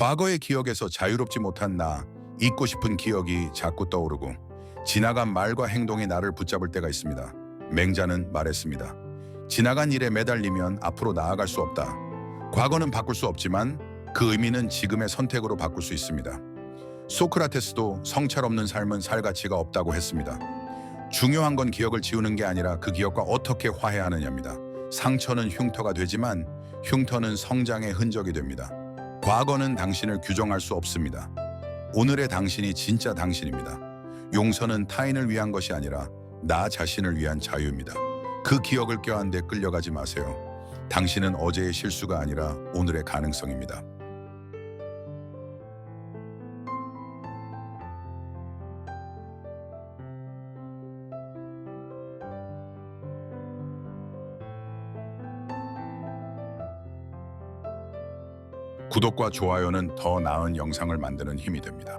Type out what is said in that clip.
과거의 기억에서 자유롭지 못한 나, 잊고 싶은 기억이 자꾸 떠오르고 지나간 말과 행동이 나를 붙잡을 때가 있습니다. 맹자는 말했습니다. 지나간 일에 매달리면 앞으로 나아갈 수 없다. 과거는 바꿀 수 없지만 그 의미는 지금의 선택으로 바꿀 수 있습니다. 소크라테스도 성찰 없는 삶은 살 가치가 없다고 했습니다. 중요한 건 기억을 지우는 게 아니라 그 기억과 어떻게 화해하느냐입니다. 상처는 흉터가 되지만 흉터는 성장의 흔적이 됩니다. 과거는 당신을 규정할 수 없습니다. 오늘의 당신이 진짜 당신입니다. 용서는 타인을 위한 것이 아니라 나 자신을 위한 자유입니다. 그 기억을 껴안되 끌려가지 마세요. 당신은 어제의 실수가 아니라 오늘의 가능성입니다. 구독과 좋아요는 더 나은 영상을 만드는 힘이 됩니다.